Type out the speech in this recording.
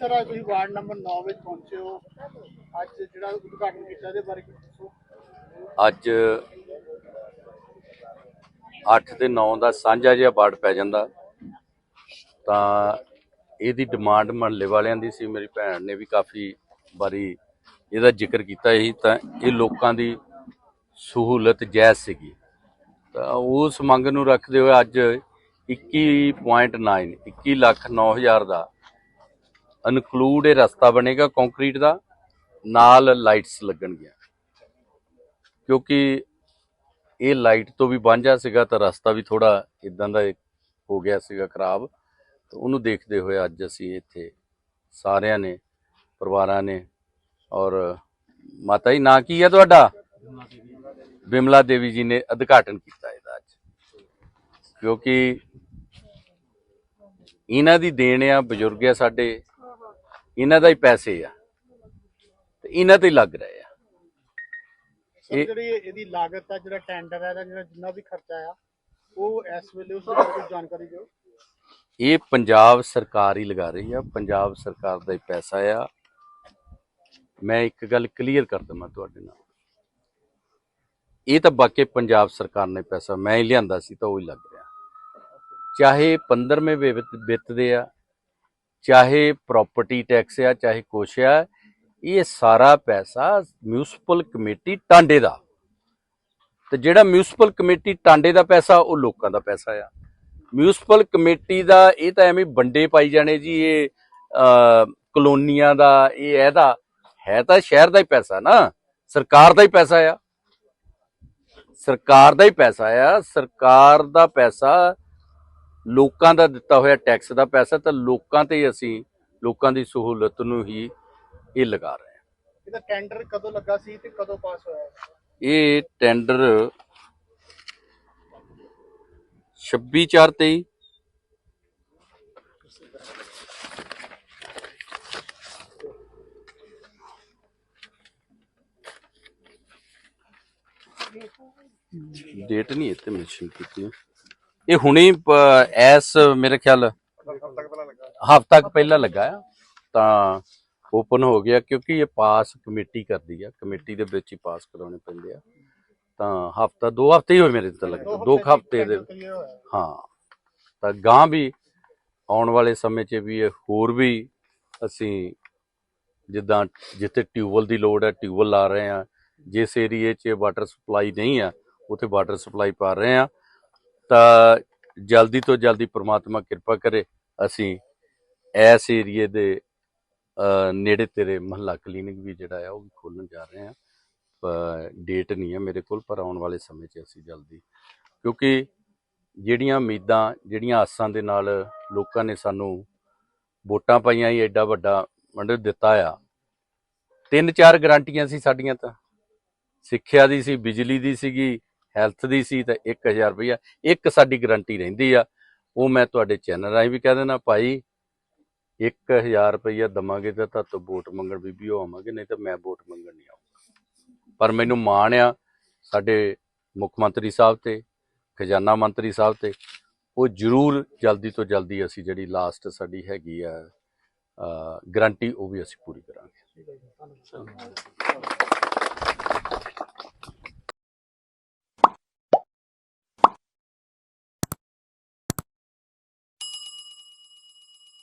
Sir, ਅੱਜ ਤੁਸੀਂ ward number 9 ਵਿੱਚ ਪਹੁੰਚੇ ਹੋ। ਅੱਜ ਜਿਹੜਾ ਉਦਘਾਟਨ ਕੀਤਾ ਇਹਦੇ ਬਾਰੇ ਕੁਝ ਦੱਸੋ। ਅੱਜ 8 ਤੇ 9 ਦਾ ਸਾਂਝਾ ਜਿਹਾ ਵਾਰਡ ਪੈ ਜਾਂਦਾ। ਤਾਂ ਇਹਦੀ ਡਿਮਾਂਡ ਮਹੱਲੇ ਵਾਲਿਆਂ ਦੀ ਸੀ, ਮੇਰੀ ਭੈਣ ਨੇ ਵੀ ਕਾਫੀ ਵਾਰੀ ਇਹਦਾ ਜ਼ਿਕਰ ਕੀਤਾ ਸੀ। ਤਾਂ ਇਹ ਲੋਕਾਂ ਦੀ ਸਹੂਲਤ ਜਾਇਜ਼ ਸੀਗੀ। ਤਾਂ ਉਸ ਮੰਗ ਨੂੰ ਰੱਖਦੇ ਹੋਏ ਅੱਜ 21.9 21 ਲੱਖ 9000 ਦਾ ਇਨਕਲੂਡ ਇਹ ਰਸਤਾ ਬਣੇਗਾ ਕੰਕਰੀਟ ਦਾ, ਨਾਲ ਲਾਈਟਸ ਲੱਗਣਗੀਆਂ। ਕਿਉਂਕਿ ਇਹ ਲਾਈਟ ਤੋਂ ਵੀ ਵਾਂਝਾ ਸੀਗਾ, ਤਾਂ ਰਸਤਾ ਵੀ ਥੋੜਾ ਇਦਾਂ ਦਾ ਹੋ ਗਿਆ ਸੀਗਾ ਖਰਾਬ। ਤਾਂ ਉਹਨੂੰ ਦੇਖਦੇ ਹੋਏ ਅੱਜ ਅਸੀਂ ਇੱਥੇ ਸਾਰਿਆਂ ਨੇ, ਪਰਿਵਾਰਾਂ ਨੇ ਔਰ ਮਾਤਾ ਜੀ, ਨਾਂ ਕੀ ਹੈ ਤੁਹਾਡਾ? ਬਿਮਲਾ ਦੇਵੀ ਜੀ ਨੇ ਉਦਘਾਟਨ ਕੀਤਾ ਇਹਦਾ ਅੱਜ। ਕਿਉਂਕਿ ਇਹਨਾਂ ਦੀ ਦੇਣ ਆ ਬਜ਼ੁਰਗ ਆ ਸਾਡੇ ਇਹਨਾਂ ਦਾ ਹੀ ਪੈਸੇ ਆ ਤੇ ਇਹਨਾਂ ਤੇ ਹੀ ਲੱਗ ਰਹੇ ਆ। ਇਹ- ਜਿਹੜੀ ਇਹਦੀ ਲਾਗਤ ਹੈ ਜਿਹੜਾ ਟੈਂਡਰ ਹੈ ਇਹਦਾ ਜਿਹੜਾ ਜਿੰਨਾ ਵੀ ਖਰਚਾ ਆ ਉਹ ਇਸ ਵੇਲੇ ਉਸ ਬਾਰੇ ਕੁਝ ਜਾਣਕਾਰੀ ਦਿਓ। ਇਹ ਪੰਜਾਬ ਸਰਕਾਰ ਹੀ ਲਗਾ ਰਹੀ ਆ। ਪੰਜਾਬ ਸਰਕਾਰ ਦਾ ਹੀ ਪੈਸਾ ਆ। ਮੈਂ ਇੱਕ ਗੱਲ ਕਲੀਅਰ ਕਰ ਦਵਾਂ ਤੁਹਾਡੇ ਨਾਲ। ਇਹ ਤਾਂ ਬਾਕੀ ਪੰਜਾਬ ਸਰਕਾਰ ਨੇ ਪੈਸਾ ਮੈਂ ਹੀ ਲਿਆਂਦਾ ਸੀ ਤਾਂ ਉਹ ਹੀ ਲੱਗ ਰਿਹਾ। ਚਾਹੇ 15ਵੇਂ ਵਿੱਤ ਵਿੱਤ ਦੇ ਆ ਚਾਹੇ ਪ੍ਰਾਪਰਟੀ ਟੈਕਸ ਆ, ਚਾਹੇ ਕੁਛ ਆ, ਇਹ ਸਾਰਾ ਪੈਸਾ ਮਿਊਨਿਸਪਲ ਕਮੇਟੀ ਟਾਂਡੇ ਦਾ। ਤੇ ਜਿਹੜਾ ਮਿਊਨਿਸਪਲ ਕਮੇਟੀ ਟਾਂਡੇ ਦਾ ਪੈਸਾ, ਉਹ ਲੋਕਾਂ ਦਾ ਪੈਸਾ ਆ। ਮਿਊਨਿਸਪਲ ਕਮੇਟੀ ਦਾ, ਇਹ ਤਾਂ ਐਵੇਂ ਵੰਡੇ ਪਾਈ ਜਾਣੇ ਜੀ, ਇਹ ਕਲੋਨੀਆਂ ਦਾ, ਇਹ ਇਹਦਾ ਹੈ ਤਾਂ ਸ਼ਹਿਰ ਦਾ ਹੀ ਪੈਸਾ ਨਾ, ਸਰਕਾਰ ਦਾ ਹੀ ਪੈਸਾ ਆ। ਸਰਕਾਰ ਦਾ ਹੀ ਪੈਸਾ ਆ। ਸਰਕਾਰ ਦਾ ਪੈਸਾ ਲੋਕਾਂ ਦਾ ਦਿੱਤਾ ਹੋਇਆ ਟੈਕਸ ਦਾ ਪੈਸਾ ਤਾਂ ਲੋਕਾਂ ਤੇ ਅਸੀਂ ਲੋਕਾਂ ਦੀ ਸਹੂਲਤ ਨੂੰ ਹੀ ਇਹ ਲਗਾ ਰਹੇ ਹਾਂ ਇਹਦਾ ਟੈਂਡਰ ਕਦੋਂ ਲੱਗਾ ਸੀ ਤੇ ਕਦੋਂ ਪਾਸ ਹੋਇਆ? ਇਹ ਟੈਂਡਰ 26 ਚਾਰ 23 ਡੇਟ ਨਹੀਂ ਇੱਥੇ ਮੈਂਸ਼ਨ ਕੀਤੀ ਹੈ। ਇਹ ਹੁਣੇ ਪ- ਐਸ ਮੇਰੇ ਖਿਆਲ ਹਫ਼ਤਾ ਕੁ ਪਹਿਲਾਂ ਲੱਗਾ ਆ। ਤਾਂ ਓਪਨ ਹੋ ਗਿਆ ਕਿਉਂਕਿ ਇਹ ਪਾਸ ਕਮੇਟੀ ਕਰਦੀ ਆ। ਕਮੇਟੀ ਦੇ ਵਿੱਚ ਹੀ ਪਾਸ ਕਰਾਉਣੇ ਪੈਂਦੇ ਆ। ਤਾਂ ਹਫ਼ਤਾ, ਦੋ ਹਫ਼ਤੇ ਹੀ ਹੋਏ ਮੇਰੇ ਤਾਂ ਲੱਗੇ। ਦੋ ਕੁ ਹਫ਼ਤੇ ਦੇ। ਹਾਂ। ਤਾਂ ਗਾਂ ਵੀ ਆਉਣ ਵਾਲੇ ਸਮੇਂ 'ਚ ਵੀ ਇਹ ਹੋਰ ਵੀ ਅਸੀਂ ਜਿੱਦਾਂ ਜਿੱਥੇ ਟਿਊਬਵੈਲ ਦੀ ਲੋੜ ਹੈ ਟਿਊਬਵੈਲ ਲਾ ਰਹੇ ਆ। ਜਿਸ ਏਰੀਏ 'ਚ ਵਾਟਰ ਸਪਲਾਈ ਨਹੀਂ ਆ, ਉੱਥੇ ਵਾਟਰ ਸਪਲਾਈ ਪਾ ਰਹੇ ਆ। ਤਾਂ ਜਲਦੀ ਤੋਂ ਜਲਦੀ ਪ੍ਰਮਾਤਮਾ ਕਿਰਪਾ ਕਰੇ, ਅਸੀਂ ਇਸ ਏਰੀਏ ਦੇ ਨੇੜੇ ਤੇਰੇ ਮਹੱਲਾ ਕਲੀਨਿਕ ਵੀ ਜਿਹੜਾ ਆ, ਉਹ ਵੀ ਖੋਲਣ ਜਾ ਰਹੇ ਆ ਡੇਟ ਨਹੀਂ ਹੈ ਮੇਰੇ ਕੋਲ, ਪਰ ਆਉਣ ਵਾਲੇ ਸਮੇਂ 'ਚ ਅਸੀਂ ਜਲਦੀ। ਕਿਉਂਕਿ ਜਿਹੜੀਆਂ ਉਮੀਦਾਂ, ਜਿਹੜੀਆਂ ਆਸਾਂ ਦੇ ਨਾਲ ਲੋਕਾਂ ਨੇ ਸਾਨੂੰ ਵੋਟਾਂ ਪਾਈਆਂ ਹੀ ਐਡਾ ਵੱਡਾ ਮੰਡ ਦਿੱਤਾ ਆ। ਤਿੰਨ ਚਾਰ ਗਰੰਟੀਆਂ ਸੀ ਸਾਡੀਆਂ ਤਾਂ। ਸਿੱਖਿਆ ਦੀ ਸੀ, ਬਿਜਲੀ ਦੀ ਸੀਗੀ ਹੈਲਥ ਦੀ ਸੀ ਤਾਂ 1000 ਰੁਪਇਆ ਇੱਕ ਸਾਡੀ ਗਾਰੰਟੀ ਰਹਿੰਦੀ ਆ। ਉਹ ਮੈਂ ਤੁਹਾਡੇ ਚੈਨਲ ਰਾਹੀਂ ਵੀ ਕਹਿ ਦੇਣਾ ਭਾਈ 1000 ਰੁਪਇਆ ਦਵਾਂਗੇ ਤਾਂ ਤੁਹਾਤੋਂ ਵੋਟ ਮੰਗਣ ਬੀਬੀਓ ਆਵਾਂਗੇ, ਨਹੀਂ ਤਾਂ ਮੈਂ ਵੋਟ ਮੰਗਣ ਨਹੀਂ ਆਉਂਗਾ ਪਰ ਮੈਨੂੰ ਮਾਣ ਆ ਸਾਡੇ ਮੁੱਖ ਮੰਤਰੀ ਸਾਹਿਬ ਤੇ, ਖਜ਼ਾਨਾ ਮੰਤਰੀ ਸਾਹਿਬ ਤੇ, ਉਹ ਜ਼ਰੂਰ ਜਲਦੀ ਤੋਂ ਜਲਦੀ ਅਸੀਂ ਜਿਹੜੀ ਲਾਸਟ ਸਾਡੀ ਹੈਗੀ ਆ ਗਰੰਟੀ ਉਹ ਵੀ ਅਸੀਂ ਪੂਰੀ ਕਰਾਂਗੇ।